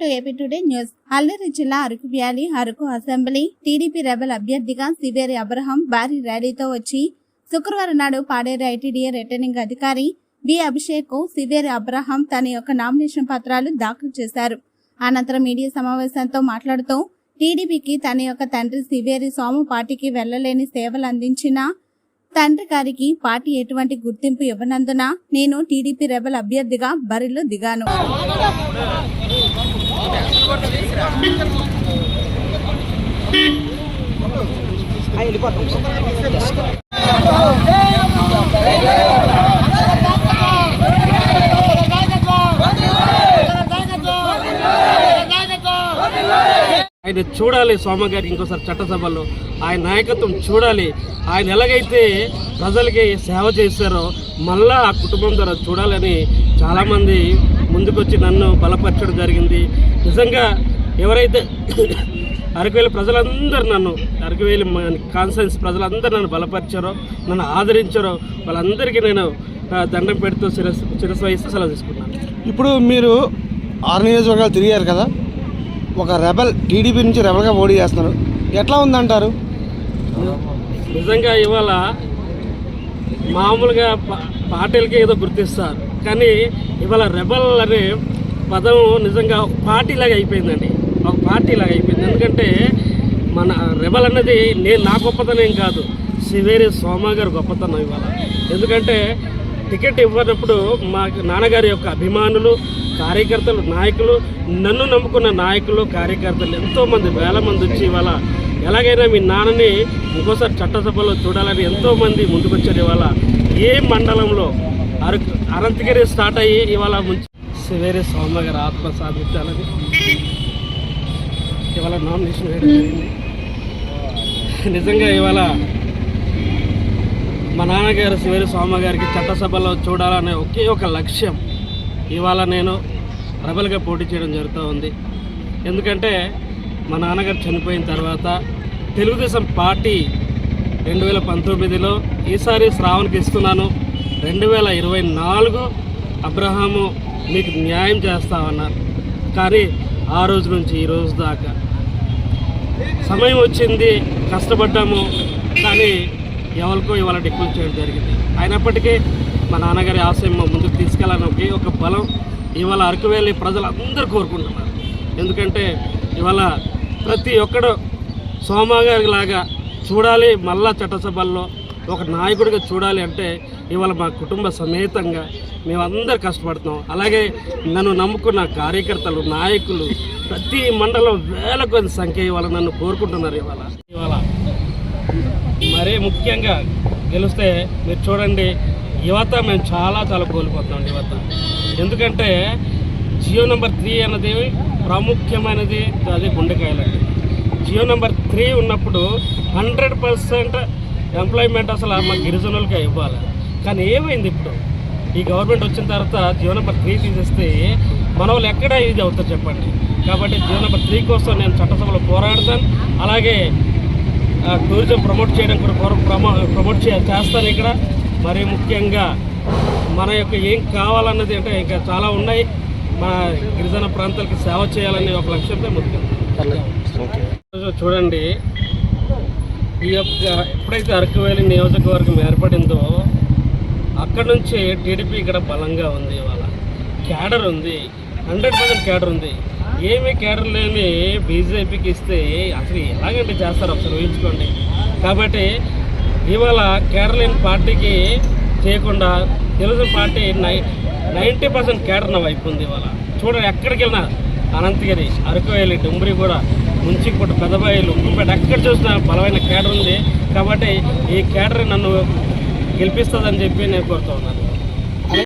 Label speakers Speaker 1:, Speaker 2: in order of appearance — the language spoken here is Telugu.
Speaker 1: To AP today news Alluri జిల్లా Araku valley Araku assembly TDP rebel అభ్యర్థిగా సివేరి అబ్రహం భారీ ర్యాలీతో వచ్చి శుక్రవారం నాడు పాడేరు ఐటీడీఏ రిటర్నింగ్ అధికారి బి అభిషేక్ సివేరి అబ్రహం తన యొక్క నామినేషన్ పత్రాలు దాఖలు చేశారు. అనంతరం మీడియా సమావేశంతో మాట్లాడుతూ టీడీపీకి తన యొక్క తండ్రి సివేరి సోము పార్టీకి వెళ్ళలేని సేవలు అందించిన తండ్రి గారికి పార్టీ ఎటువంటి గుర్తింపు ఇవ్వనందున నేను టీడీపీ రెబల్ అభ్యర్థిగా బరిలో దిగాను.
Speaker 2: ఆయన చూడాలి సోమ ఇంకోసారి చట్టసభలో. ఆయన నాయకత్వం చూడాలి. ఆయన ఎలాగైతే ప్రజలకి సేవ చేశారో మళ్ళా ఆ కుటుంబం ద్వారా చూడాలని చాలామంది ముందుకొచ్చి నన్ను బలపరచడం జరిగింది. నిజంగా ఎవరైతే అరకువేలి ప్రజలందరూ నన్ను అరకువేలి కాన్సెన్స్ ప్రజలందరూ నన్ను బలపరిచారో నన్ను ఆదరించారో వాళ్ళందరికీ నేను దండం పెడుతూ శిరస్ శిరస్సు వహిస్తూ సెలవు తీసుకున్నాను.
Speaker 3: ఇప్పుడు మీరు ఆరు నియోజకవర్గాలు తిరిగారు కదా ఒక రెబల్ టీడీపీ నుంచి రెబల్గా పోటీ చేస్తున్నారు. ఎట్లా ఉందంటారు?
Speaker 2: నిజంగా ఇవాళ మామూలుగా పా- పార్టీలకి ఏదో గుర్తిస్తారు. కానీ ఇవాళ రెబల్ అనే పదం నిజంగా ఒక పార్టీలాగా అయిపోయిందండి. ఒక పార్టీలాగా అయిపోయింది. ఎందుకంటే మన రెబల్ అన్నది నేను నా గొప్పతనం కాదు. శివేరి సోమ గారు గొప్పతనం ఇవాళ. ఎందుకంటే టికెట్ ఇవ్వనప్పుడు మా నాన్నగారి యొక్క అభిమానులు కార్యకర్తలు నాయకులు నన్ను నమ్ముకున్న నాయకులు కార్యకర్తలు ఎంతోమంది వేల మంది వచ్చి ఇవాళ ఎలాగైనా మీ నాన్నని ఇంకోసారి చట్టసభలో చూడాలని ఎంతోమంది ముందుకొచ్చారు ఇవాళ. ఏ మండలంలో అరకు అనంతగిరి స్టార్ట్ అయ్యి ఇవాళ ముంచి వేరే సోమ గారి ఆత్మ సాధించాలని ఇవాళ నామినేషన్ వేయడం జరిగింది. నిజంగా ఇవాళ మా నాన్నగారు శివరి స్వామి గారికి చట్టసభలో చూడాలనే ఒకే ఒక లక్ష్యం ఇవాళ నేను ప్రబలగా పోటీ చేయడం జరుగుతూ ఉంది. ఎందుకంటే మా నాన్నగారు చనిపోయిన తర్వాత తెలుగుదేశం పార్టీ రెండు వేల పంతొమ్మిదిలో ఈసారి శ్రావణ్కి ఇస్తున్నాను. రెండు వేల ఇరవై నాలుగు అబ్రహాము మీకు న్యాయం చేస్తామన్నారు. కానీ ఆ రోజు నుంచి ఈ రోజు దాకా సమయం వచ్చింది కష్టపడ్డాము కానీ ఎవరికో ఇవాళ డిక్లేర్ చేయడం జరిగింది. అయినప్పటికీ మా నాన్నగారి ఆశయం మా ముందుకు తీసుకెళ్ళాలని ఒక బలం ఇవాళ అరకు వెళ్ళి ప్రజలందరూ కోరుకుంటున్నారు. ఎందుకంటే ఇవాళ ప్రతి ఒక్కడు సోమా గారి లాగా చూడాలి మళ్ళా చట్టసభల్లో ఒక నాయకుడిగా చూడాలి అంటే ఇవాళ మా కుటుంబ సమేతంగా మేమందరూ కష్టపడుతున్నాం. అలాగే నన్ను నమ్ముకున్న కార్యకర్తలు నాయకులు ప్రతి మండలం వేల కొద్ది సంఖ్య ఇవాళ నన్ను కోరుకుంటున్నారు ఇవాళ. ఇవాళ మరీ ముఖ్యంగా గెలిస్తే మీరు చూడండి యువత మేము చాలా చాలా కోల్పోతున్నాం యువత. ఎందుకంటే జియో నెంబర్ త్రీ అన్నది ప్రాముఖ్యమైనది అది గుండెకాయలండి. జియో నెంబర్ త్రీ ఉన్నప్పుడు హండ్రెడ్ పర్సెంట్ ఎంప్లాయ్మెంట్ అసలు మా గిరిజనులకే ఇవ్వాలి. కానీ ఏమైంది ఇప్పుడు? ఈ గవర్నమెంట్ వచ్చిన తర్వాత జియో నెంబర్ త్రీ తీసేస్తే మన వాళ్ళు ఎక్కడ ఇది అవుతారు చెప్పండి? కాబట్టి జియో నెంబర్ త్రీ కోసం నేను చట్టసభలో పోరాడతాను. అలాగే టూరిజం ప్రమోట్ చేయడం కూడా ప్రమో ప్రమోట్ చే చేస్తాను ఇక్కడ. మరి ముఖ్యంగా మన యొక్క ఏం కావాలన్నది అంటే ఇంకా చాలా ఉన్నాయి. మన గిరిజన ప్రాంతాలకి సేవ చేయాలనే ఒక లక్ష్యంతో ముందుకెళ్తాం చూడండి. ఈ యొక్క ఎప్పుడైతే అరకువేలి నియోజకవర్గం ఏర్పడిందో అక్కడ నుంచి టీడీపీ ఇక్కడ బలంగా ఉంది ఇవాళ. క్యాడర్ ఉంది. హండ్రెడ్ పర్సెంట్ క్యాడర్ ఉంది. ఏమీ క్యాడర్ లేని బీజేపీకి ఇస్తే అసలు ఎలాగంటే చేస్తారు? ఒకసారి ఊహించుకోండి. కాబట్టి ఇవాళ క్యాడర్ లేని పార్టీకి చేయకుండా తెలుగుదేశం పార్టీ నై నైంటీ పర్సెంట్ క్యాడర్ నా వైపు ఉంది ఇవాళ. చూడండి ఎక్కడికి వెళ్ళినా. అనంతగిరి అరకువేలి డుంబరి కూడా ముంచిపూట పెదబాయిలు ఉప్పుపేట ఎక్కడ చూసినా బలమైన కేడర్ ఉంది. కాబట్టి ఈ కేడర్ నన్ను గెలిపిస్తుందని చెప్పి నేను కోరుతూ ఉన్నాను.